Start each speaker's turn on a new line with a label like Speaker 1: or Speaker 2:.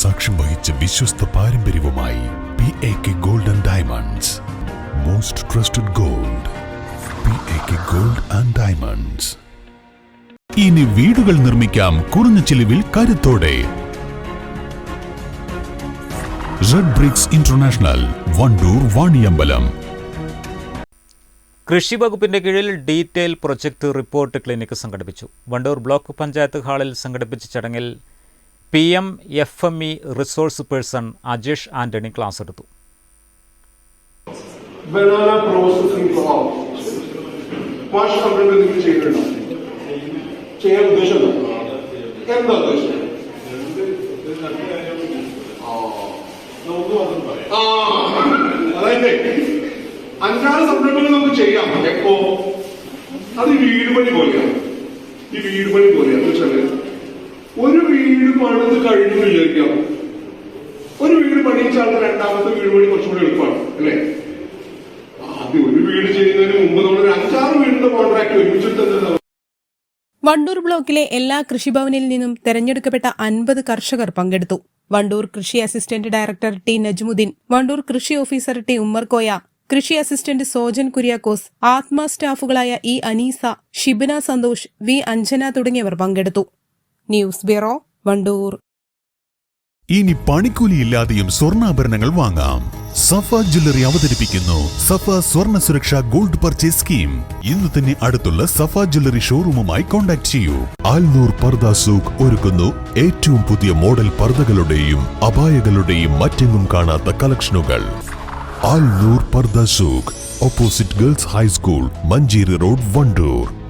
Speaker 1: സാക്ഷ്യം വഹിച്ച വിശ്വസ്ത പാരമ്പര്യവുമായി P A K gold and diamonds most trusted gold P A K gold and diamonds ഇനി വീടുകൾ നിർമ്മിക്കാം കുറഞ്ഞ ചിലവിൽ കരുത്തോടെ. Red bricks international Wandoor Vaniyambalam
Speaker 2: കൃഷി വകുപ്പിന്റെ കീഴിൽ ഡീറ്റെയിൽ പ്രൊജക്ട് റിപ്പോർട്ട് ക്ലിനിക് സംഘടിപ്പിച്ചു. വണ്ടൂർ ബ്ലോക്ക് പഞ്ചായത്ത് ഹാളിൽ സംഘടിപ്പിച്ച ചടങ്ങിൽ P M F M E resource person Ajesh Antony class എടുത്തു.
Speaker 3: അഞ്ചാറ് സംരംഭങ്ങൾ നമുക്ക് ചെയ്യാം. എപ്പോ? അത് വീടുപണി വീട് പണി പോലെയാണ് ഈ വീട് പണി പോലെയാണ് വെച്ചാൽ ഒരു വീട് പണിത് കഴിഞ്ഞു വിചാരിക്കാം. ഒരു വീട് പണിയിച്ചാൽ രണ്ടാമത്തെ വീട് പണി കുറച്ചുകൂടി എളുപ്പമാണ് അല്ലേ? ആദ്യം ഒരു വീട് ചെയ്യുന്നതിന് മുമ്പ് നമ്മൾ ഒരു അഞ്ചാറ് വീടിന്റെ കോൺട്രാക്ട് ഒരുമിച്ചിട്ട്
Speaker 4: വണ്ടൂർ ബ്ലോക്കിലെ എല്ലാ കൃഷിഭവനിൽ നിന്നും തെരഞ്ഞെടുക്കപ്പെട്ട അൻപത് കർഷകർ പങ്കെടുത്തു. വണ്ടൂർ കൃഷി assistant director T Najmuddin Wandoor കൃഷി ഓഫീസർ ടി ഉമ്മർകോയ കൃഷി അസിസ്റ്റന്റ് സോജൻ കുര്യാക്കോസ് ആത്മ സ്റ്റാഫുകളായ ഇ അനീസ ഷിബിന സന്തോഷ് വി അഞ്ജന തുടങ്ങിയവർ പങ്കെടുത്തു. News bureau Wandoor.
Speaker 1: ഇനി പണിക്കൂലിയില്ലാതെയും സ്വർണാഭരണങ്ങൾ വാങ്ങാം. സഫ ജ്വല്ലറി അവതരിപ്പിക്കുന്നു. സഫ സ്വർണ സുരക്ഷ ഗോൾഡ് പർച്ചേസ് സ്കീം. ഇന്ന് തന്നെ അടുത്തുള്ള സഫ ജ്വല്ലറി ഷോറൂമുമായി കോൺടാക്ട് ചെയ്യൂ. ആൽനൂർ പർദ സൂഖ് ഒരുക്കുന്നു. ഏറ്റവും പുതിയ മോഡൽ പർദകളുടെയും അപായകളുടെയും മറ്റെങ്ങും കാണാത്ത കളക്ഷനുകൾ. ആൽനൂർ പർദ സൂഖ്. Opposite girls high school Manjeri road Wandoor.